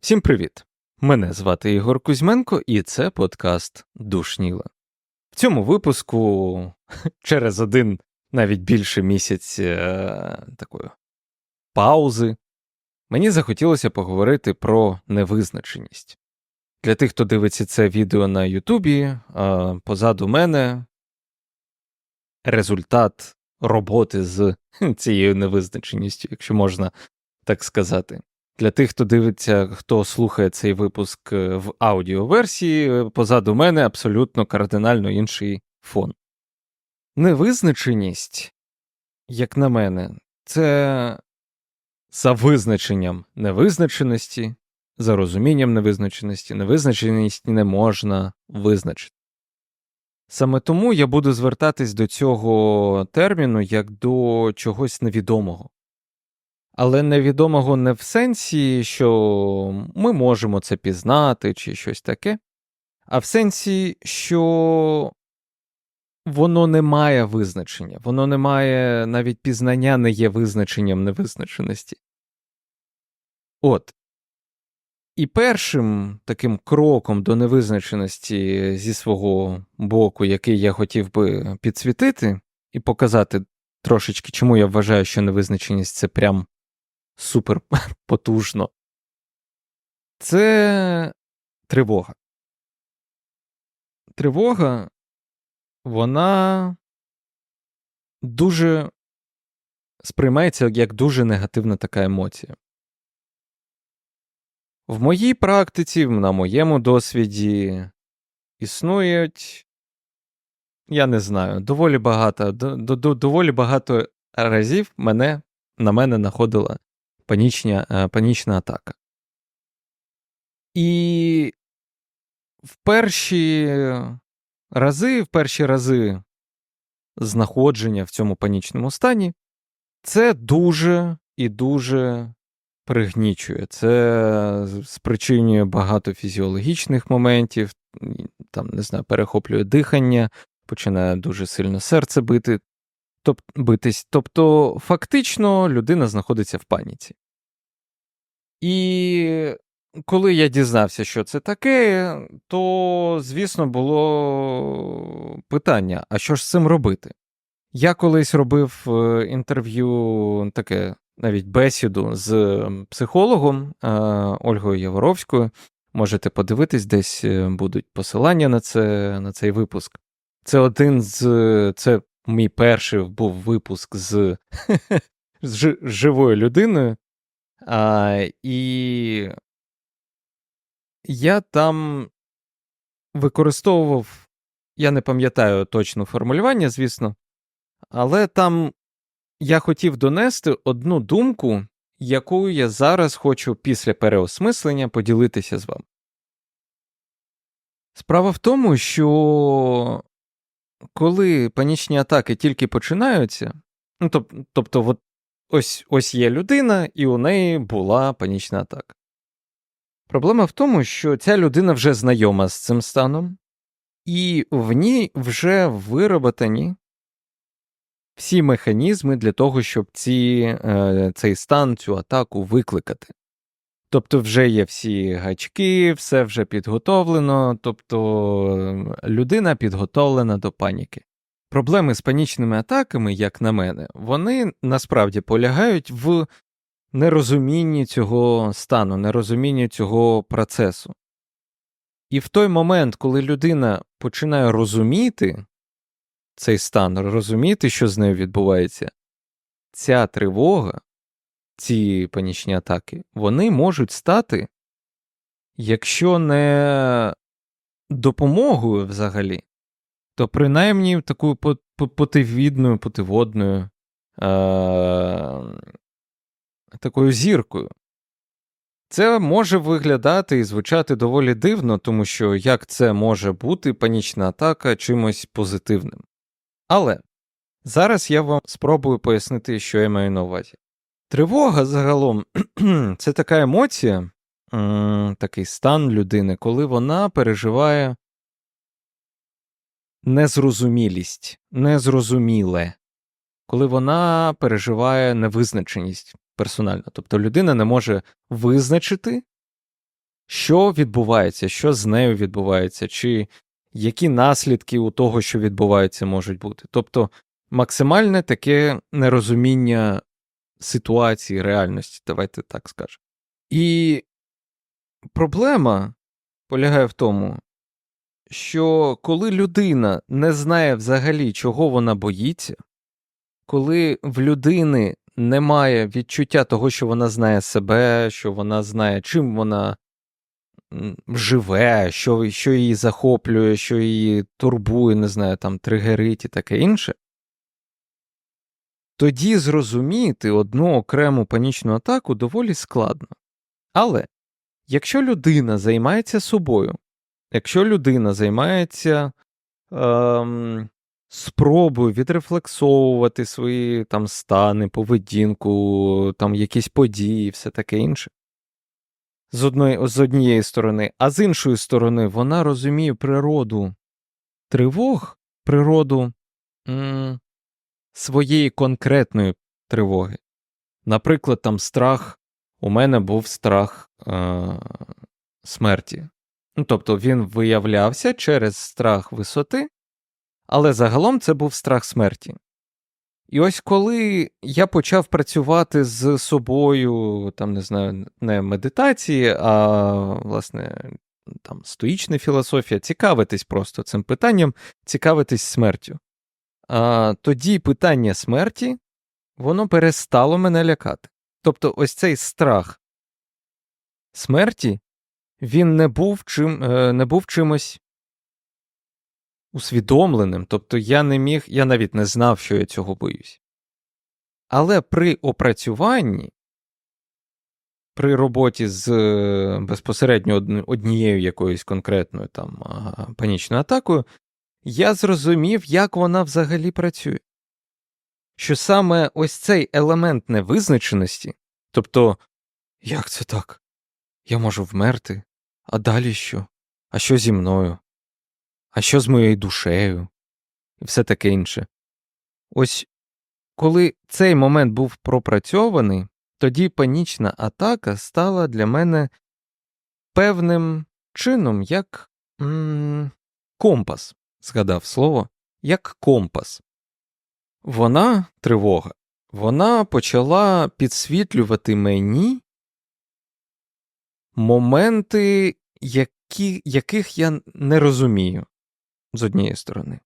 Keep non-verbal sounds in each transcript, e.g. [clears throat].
Всім привіт! Мене звати Ігор Кузьменко, і це подкаст Душніла. В цьому випуску [laughs] через один навіть більше місяць е, такої паузи мені захотілося поговорити про невизначеність. Для тих, хто дивиться це відео на Ютубі, е, позаду мене результат роботи з цією невизначеністю, якщо можна так сказати. Для тих, хто дивиться, хто слухає цей випуск е, в аудіоверсії, е, позаду мене абсолютно кардинально інший фон. Невизначеність, як на мене, це за визначенням невизначеності, за розумінням невизначеності, невизначеність не можна визначити. Саме тому я буду звертатись до цього терміну як до чогось невідомого. Але невідомого не в сенсі, що ми можемо це пізнати чи щось таке, а в сенсі, що воно не має визначення, воно не має навіть пізнання не є визначенням невизначеності. От. І першим таким кроком до невизначеності зі свого боку, який я хотів би підсвітити, і показати трошечки, чому я вважаю, що невизначеність це прям супер [laughs] потужно. Це тривога. Тривога, вона дуже сприймається як дуже негативна така емоція. В моїй практиці, на моєму досвіді існують, я не знаю, доволі багато, доволі багато разів мене на мене находила панічня, е, панічна атака. І в перші рази, в перші рази знаходження в цьому панічному стані це дуже і дуже пригнічує. Це спричинює багато фізіологічних моментів, там, не знаю, перехоплює дихання, починає дуже сильно серце бити, тоб, битись. Тобто, фактично, людина знаходиться в паніці. І коли я дізнався, що це таке, то, звісно, було питання: а що ж з цим робити? Я колись робив е, інтерв'ю, таке навіть бесіду з психологом е, Ольгою Яворовською. Можете подивитись, десь е, будуть посилання на це, на цей випуск. Це один з це мій перший був випуск з [laughs] з живою людиною. А, І я там використовував, я не пам'ятаю точно формулювання, звісно, але там я хотів донести одну думку, яку я зараз хочу після переосмислення поділитися з вами. Справа в тому, що коли панічні атаки тільки починаються, ну тобто, от ось ось є людина, і у неї була панічна атака. Проблема в тому, що ця людина вже знайома з цим станом, і в ній вже вироботані всі механізми для того, щоб ці, е, цей стан, цю атаку викликати. Тобто вже є всі гачки, все вже підготовлено, тобто людина підготовлена до паніки. Проблеми з панічними атаками, як на мене, вони насправді полягають в нерозумінні цього стану, нерозумінні цього процесу. І в той момент, коли людина починає розуміти цей стан, розуміти, що з нею відбувається, ця тривога ці панічні атаки, вони можуть стати, якщо не допомогою взагалі, то принаймні такою потивідною, потиводною е- такою зіркою. Це може виглядати і звучати доволі дивно, тому що як це може бути панічна атака чимось позитивним. Але зараз я вам спробую пояснити, що я маю на увазі. Тривога загалом [clears throat] це така емоція, такий стан людини, коли вона переживає незрозумілість, незрозуміле. коли вона переживає невизначеність персонально. Тобто людина не може визначити, що відбувається, що з нею відбувається, чи які наслідки у того, що відбувається, можуть бути. Тобто максимальне таке нерозуміння ситуації, реальності, давайте так скажемо. І проблема полягає в тому, що коли людина не знає взагалі, чого вона боїться, коли в людини немає відчуття того, що вона знає себе, що вона знає, чим вона живе, що що її захоплює, що її турбує, не знаю, там тригерить і таке інше, тоді зрозуміти одну окрему панічну атаку доволі складно. Але якщо людина займається собою, якщо людина займається ем, спробую відрефлексовувати свої там стани, поведінку, там якісь події, все таке інше. З одної, з однієї сторони, а з іншої сторони, вона розуміє природу тривог, природу м своєї конкретної тривоги. Наприклад, там страх, у мене був страх е- смерті. Ну, Тобто він виявлявся через страх висоти, але загалом це був страх смерті. І ось коли я почав працювати з собою, там не знаю, не медитації, а власне там стоїчна філософія, цікавитись просто цим питанням, цікавитись смертю. А, Тоді питання смерті, воно перестало мене лякати. Тобто, ось цей страх смерті, він не був чим, е, не був чимось усвідомленим, тобто я не міг, я навіть не знав, що я цього боюсь. Але при опрацюванні, при роботі з е, безпосередньо однією якоюсь конкретною там панічною атакою, я зрозумів, як вона взагалі працює. Що саме ось цей елемент невизначеності, тобто, як це так? Я можу вмерти, а далі що? А що зі мною? А що з моєю душею, і все таке інше. Ось коли цей момент був пропрацьований, тоді панічна атака стала для мене певним чином як м компас, згадав слово, як компас. Вона, тривога, вона почала підсвітлювати мені моменти, які, яких я не розумію з однієї сторони,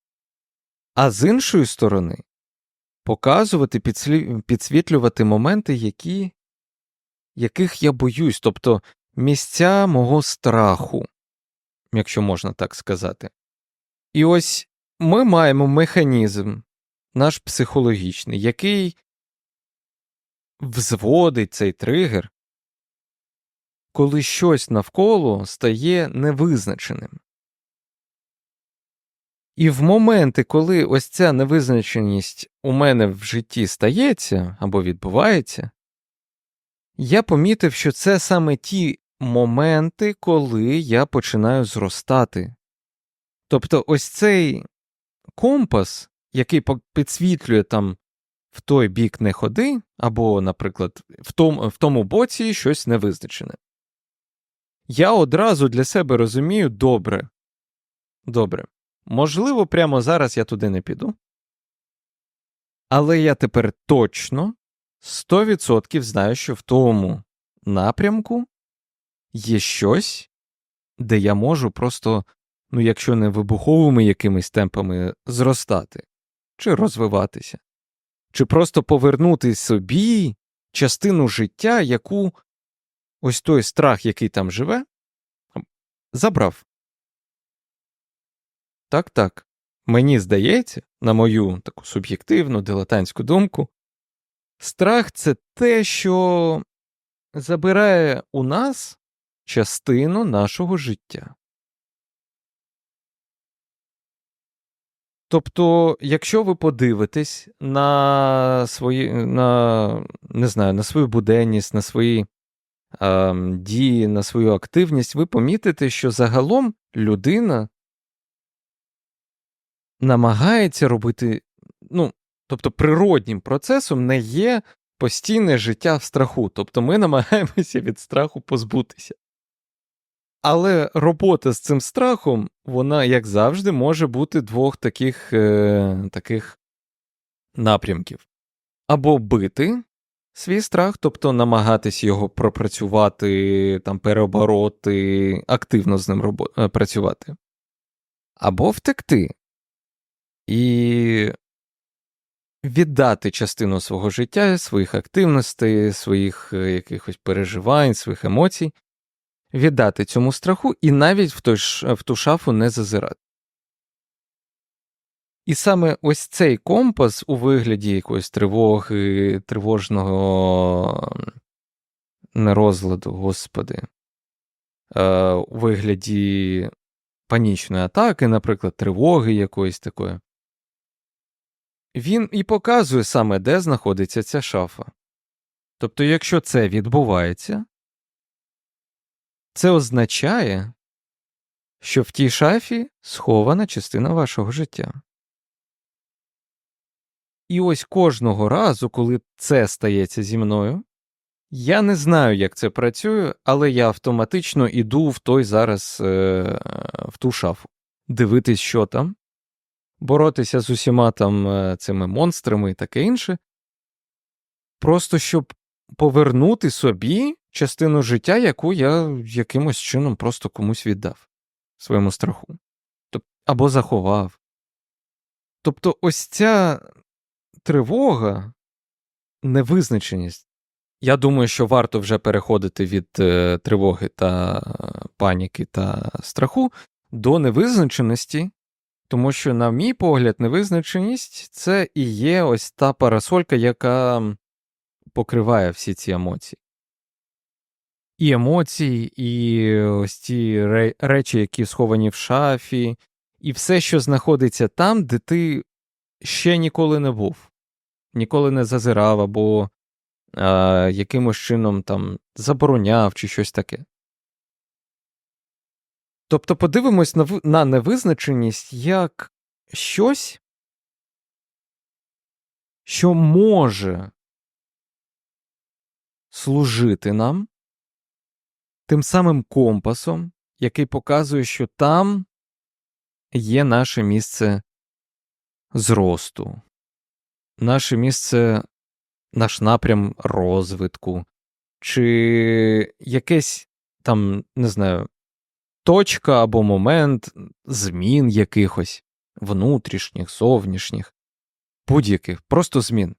а з іншої сторони показувати, підсвітлювати моменти, які, яких я боюсь, тобто місця мого страху, якщо можна так сказати. І ось ми маємо механізм, наш психологічний, який взводить цей тригер, коли щось навколо стає невизначеним. І в моменти, коли ось ця невизначеність у мене в житті стається або відбувається, я помітив, що це саме ті моменти, коли я починаю зростати. Тобто ось цей компас, який підсвітлює там в той бік не ходи, або, наприклад, в тому, в тому боці щось невизначене. Я одразу для себе розумію добре. Добре. Можливо, прямо зараз я туди не піду. Але я тепер точно 100% знаю, що в тому напрямку є щось, де я можу просто, ну, якщо не вибуховими якимись темпами, зростати чи розвиватися, чи просто повернути собі частину життя, яку ось той страх, який там живе, забрав. Так, так. Мені здається, на мою таку суб'єктивну дилетантську думку, страх це те, що забирає у нас частину нашого життя. Тобто, якщо ви подивитесь на свої, на, не знаю, на свою буденність, на свої е, дії, на свою активність, ви помітите, що загалом людина намагається робити, ну, тобто природнім процесом не є постійне життя в страху. Тобто ми намагаємося від страху позбутися. Але робота з цим страхом, вона, як завжди, може бути двох таких, е, таких напрямків. Або бити свій страх, тобто намагатись його пропрацювати, там, переобороти, активно з ним робо- е, працювати. Або втекти і віддати частину свого життя, своїх активностей, своїх е, якихось переживань, своїх емоцій, віддати цьому страху і навіть в, той, в ту шафу не зазирати. І саме ось цей компас у вигляді якоїсь тривоги, тривожного нерозладу, господи, е, у вигляді панічної атаки, наприклад, тривоги якоїсь такої. Він і показує саме, де знаходиться ця шафа. Тобто, якщо це відбувається, це означає, що в тій шафі схована частина вашого життя. І ось кожного разу, коли це стається зі мною, я не знаю, як це працює, але я автоматично іду в той зараз е, в ту шафу, дивитись, що там, боротися з усіма там е, цими монстрами і таке інше, просто щоб повернути собі частину життя, яку я якимось чином просто комусь віддав своєму страху. Або заховав. Тобто, ось ця тривога, невизначеність. Я думаю, що варто вже переходити від е, тривоги та е, паніки та страху до невизначеності, тому що, на мій погляд, невизначеність це і є ось та парасолька, яка покриває всі ці емоції. І емоції, і ось ті речі, які сховані в шафі, і все, що знаходиться там, де ти ще ніколи не був, ніколи не зазирав або а, якимось чином там забороняв чи щось таке. Тобто подивимось на, на невизначеність як щось, що може служити нам тим самим компасом, який показує, що там є наше місце зросту, наше місце, наш напрям розвитку, чи якесь там, не знаю, точка або момент змін якихось внутрішніх, зовнішніх, будь-яких, просто змін.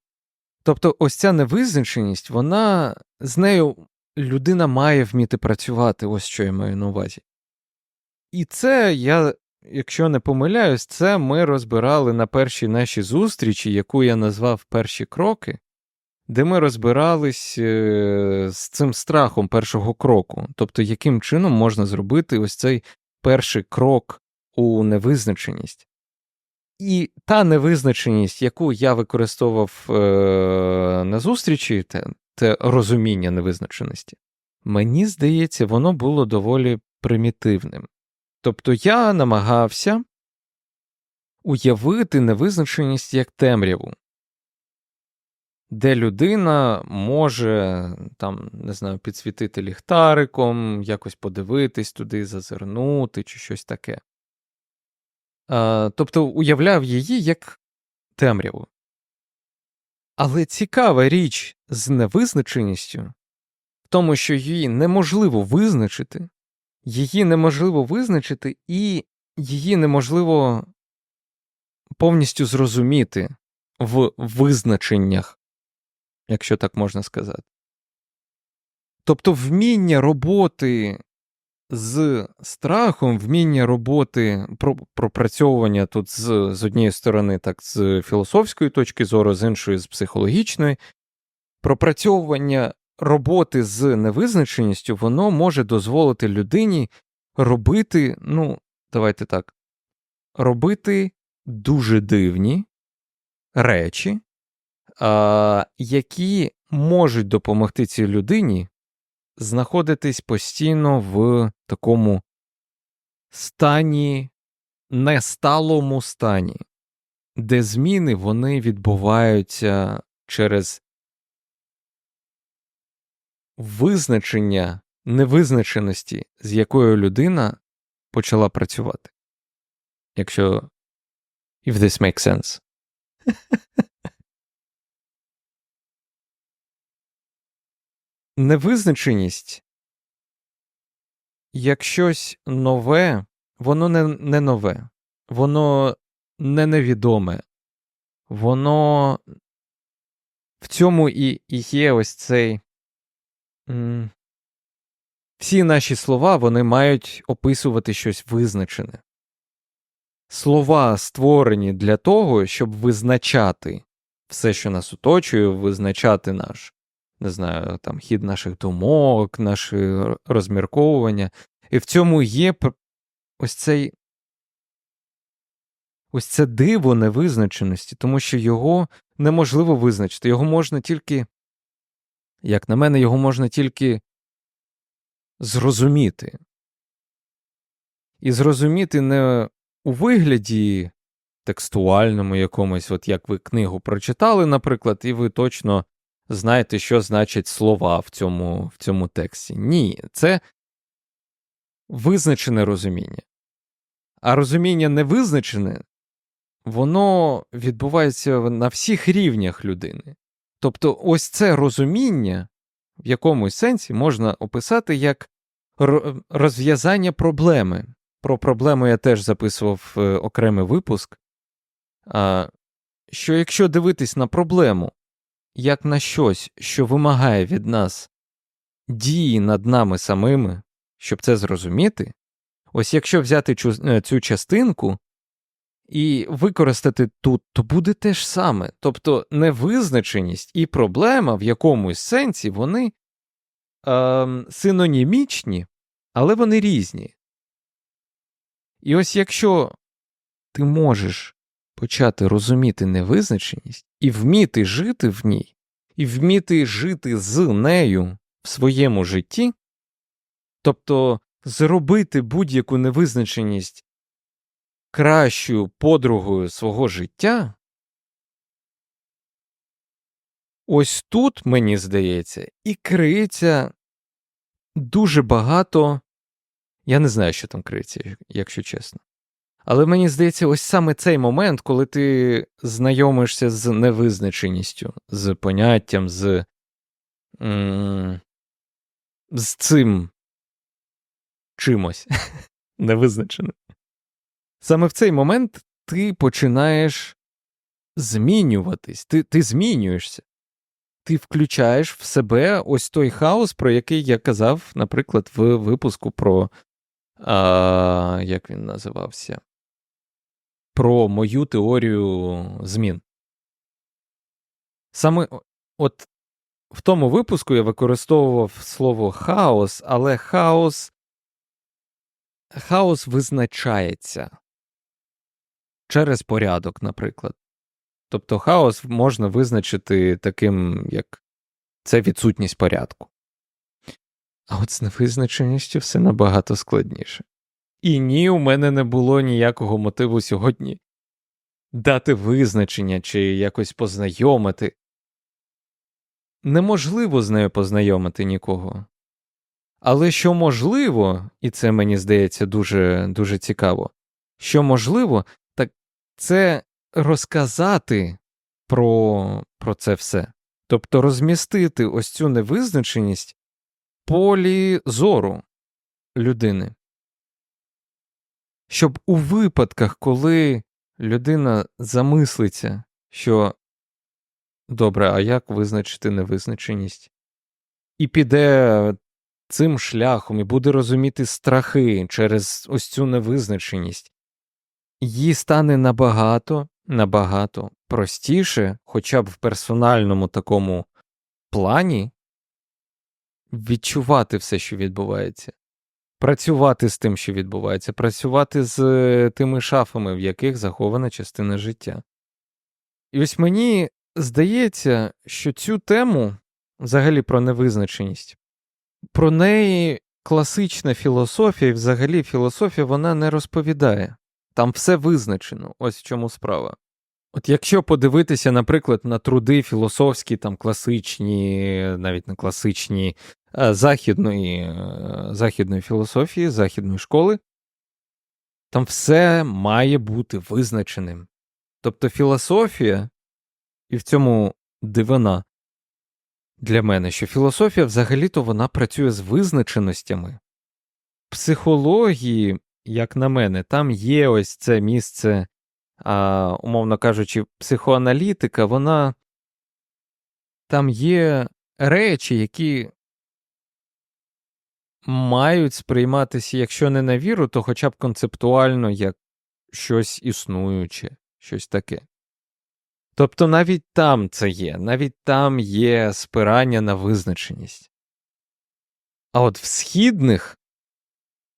Тобто, ось ця невизначеність, вона з нею людина має вміти працювати, ось що я маю на увазі. І це я, якщо не помиляюсь, це ми розбирали на першій нашій зустрічі, яку я назвав перші кроки, де ми розбирались е, з цим страхом першого кроку. Тобто, яким чином можна зробити ось цей перший крок у невизначеність. І та невизначеність, яку я використовував е, на зустрічі, те, те розуміння невизначеності, мені здається, воно було доволі примітивним. Тобто я намагався уявити невизначеність як темряву, де людина може там, не знаю, підсвітити ліхтариком, якось подивитись туди, зазирнути чи щось таке. А, тобто уявляв її як темряву. Але цікава річ з невизначеністю в тому, що її неможливо визначити, її неможливо визначити, і її неможливо повністю зрозуміти в визначеннях, якщо так можна сказати. Тобто вміння роботи з страхом, вміння роботи, про- пропрацьовування тут з, з однієї сторони, так з філософської точки зору, з іншої з психологічної, пропрацьовування роботи з невизначеністю, воно може дозволити людині робити, ну, давайте так, робити дуже дивні речі, які можуть допомогти цій людині знаходитись постійно в такому стані, несталому стані. де зміни вони відбуваються через визначення невизначеності, з якою людина почала працювати. Якщо if this makes sense. [laughs] Невизначеність як щось нове, воно не, не нове, воно не невідоме, воно в цьому і, і є ось цей. м, Всі наші слова вони мають описувати щось визначене. Слова створені для того, щоб визначати все, що нас оточує, визначати наш, не знаю, там хід наших думок, наші розмірковування. І в цьому є ось цей ось це диво невизначеності, тому що його неможливо визначити. Його можна тільки, як на мене, його можна тільки зрозуміти. І зрозуміти не у вигляді текстуальному якомусь, от як ви книгу прочитали, наприклад, і ви точно знаєте, що значать слова в цьому, в цьому тексті. Ні, це визначене розуміння. А розуміння невизначене, воно відбувається на всіх рівнях людини. Тобто, ось це розуміння в якомусь сенсі можна описати як розв'язання проблеми. Про проблему я теж записував е, окремий випуск. Що якщо дивитись на проблему як на щось, що вимагає від нас дії над нами самими, щоб це зрозуміти, ось якщо взяти цю, е, цю частинку і використати тут, то буде те ж саме. Тобто невизначеність і проблема в якомусь сенсі вони ем, синонімічні, але вони різні. І ось якщо ти можеш почати розуміти невизначеність і вміти жити в ній, і вміти жити з нею в своєму житті, тобто зробити будь-яку невизначеність кращою подругою свого життя, ось тут, мені здається, і криється дуже багато. Я не знаю, що там криється, якщо чесно. Але мені здається, ось саме цей момент, коли ти знайомишся з невизначеністю, з поняттям, з, з цим чимось [laughs] невизначеним. Саме в цей момент ти починаєш змінюватись, ти, ти змінюєшся. Ти включаєш в себе ось той хаос, про який я казав, наприклад, в випуску про. А, як він називався? Про мою теорію змін. Саме от в тому випуску я використовував слово хаос, але хаос. Хаос визначається через порядок, наприклад. Тобто хаос можна визначити таким, як це відсутність порядку. А от з невизначеністю все набагато складніше. І ні, у мене не було ніякого мотиву сьогодні дати визначення чи якось познайомити. Неможливо з нею познайомити нікого. Але що можливо, і це мені здається дуже, дуже цікаво, що можливо, так це розказати про, про це все. Тобто розмістити ось цю невизначеність полі зору людини. Щоб у випадках, коли людина замислиться, що добре, а як визначити невизначеність, і піде цим шляхом, і буде розуміти страхи через ось цю невизначеність, їй стане набагато, набагато простіше, хоча б в персональному такому плані, відчувати все, що відбувається, працювати з тим, що відбувається, працювати з е, тими шафами, в яких захована частина життя. І ось мені здається, що цю тему, взагалі про невизначеність, про неї класична філософія, і взагалі філософія вона не розповідає. Там все визначено, ось в чому справа. От якщо подивитися, наприклад, на труди філософські, там класичні, навіть не класичні західної, е, західної філософії, західної школи, там все має бути визначеним. Тобто філософія, і в цьому дивина для мене, що філософія взагалі-то вона працює з визначеностями. Психології, як на мене, там є ось це місце, а, умовно кажучи, психоаналітика, вона там є речі, які мають сприйматися, якщо не на віру, то хоча б концептуально як щось існуюче, щось таке. Тобто навіть там це є, навіть там є спирання на визначеність. А от в східних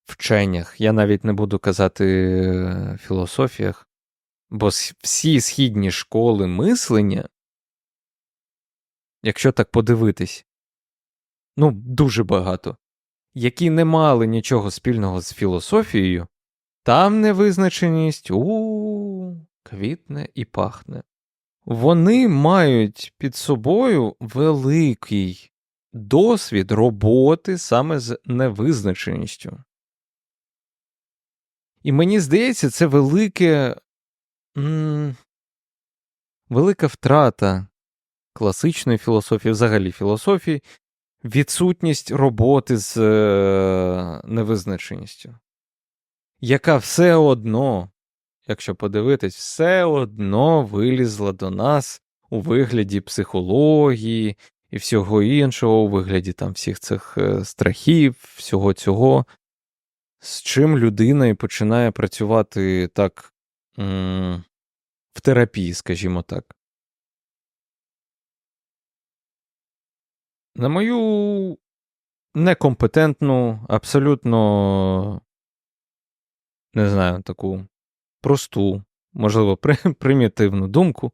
вченнях, я навіть не буду казати е, філософіях, бо всі східні школи мислення, якщо так подивитись, ну, дуже багато, які не мали нічого спільного з філософією, там невизначеність у квітне і пахне. Вони мають під собою великий досвід роботи саме з невизначеністю. І мені здається, це велике, м велика втрата класичної філософії, взагалі філософії, відсутність роботи з е невизначеністю, яка все одно якщо подивитись, все одно вилізла до нас у вигляді психології і всього іншого, у вигляді там всіх цих е, страхів, всього цього, з чим людина і починає працювати так в терапії, скажімо так. На мою некомпетентну, абсолютно не знаю, таку просту, можливо, [laughs] примітивну думку.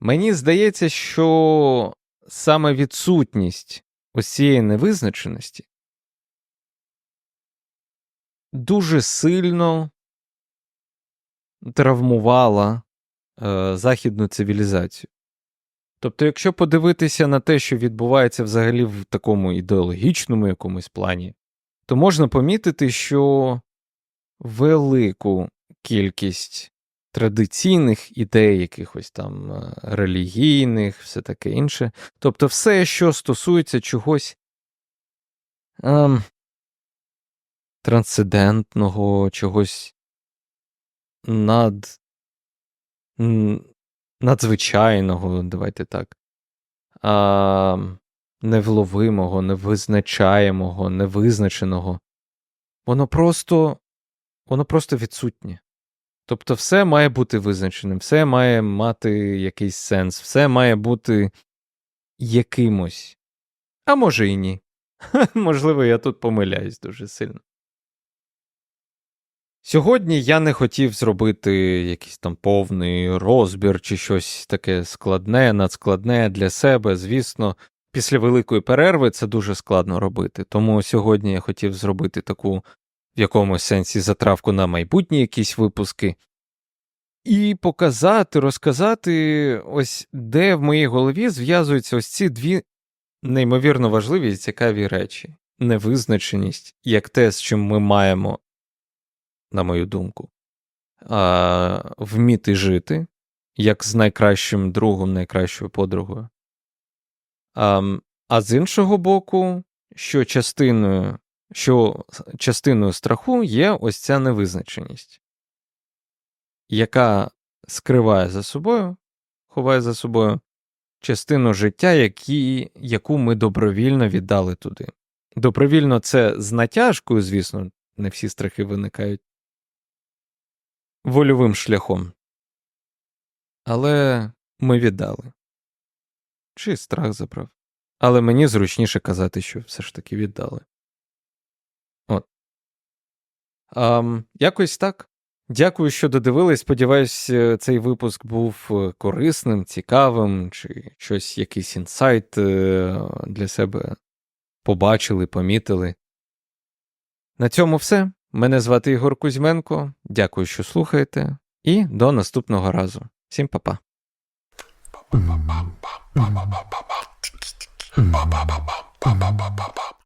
Мені здається, що саме відсутність ось цієї невизначеності дуже сильно травмувала е, західну цивілізацію. Тобто, якщо подивитися на те, що відбувається взагалі в такому ідеологічному якомусь плані, то можна помітити, що велику кількість традиційних ідей, якихось там е, релігійних, все таке інше. Тобто, все, що стосується чогось ем, трансцендентного, чогось над, надзвичайного, давайте так. А, Невловимого, невизначаємого, невизначеного, воно просто воно просто відсутнє. Тобто, все має бути визначеним, все має мати якийсь сенс, все має бути якимось. А може і ні. [laughs] Можливо, я тут помиляюсь дуже сильно. Сьогодні я не хотів зробити якийсь там повний розбір чи щось таке складне, надскладне для себе. Звісно, після великої перерви це дуже складно робити. Тому сьогодні я хотів зробити таку в якомусь сенсі затравку на майбутні якісь випуски, і показати, розказати, ось де в моїй голові зв'язуються ось ці дві неймовірно важливі і цікаві речі: невизначеність, як те, з чим ми маємо, на мою думку, а, вміти жити, як з найкращим другом, найкращою подругою. А, а з іншого боку, що частиною що частиною страху є ось ця невизначеність, яка скриває за собою, ховає за собою частину життя, які, яку ми добровільно віддали туди. Добровільно це з натяжкою, звісно, не всі страхи виникають вольовим шляхом. Але ми віддали. Чи страх забрав. Але мені зручніше казати, що все ж таки віддали. Um, якось так. Дякую, що додивились. Сподіваюсь, е, цей випуск був е, корисним, цікавим, чи щось, якийсь інсайт е, для себе побачили, помітили. На цьому все. Мене звати Ігор Кузьменко. Дякую, що слухаєте. І до наступного разу. Всім па-па. Ba ba ba ba ba ba ba ba ba ba ba ba ba ba ba ba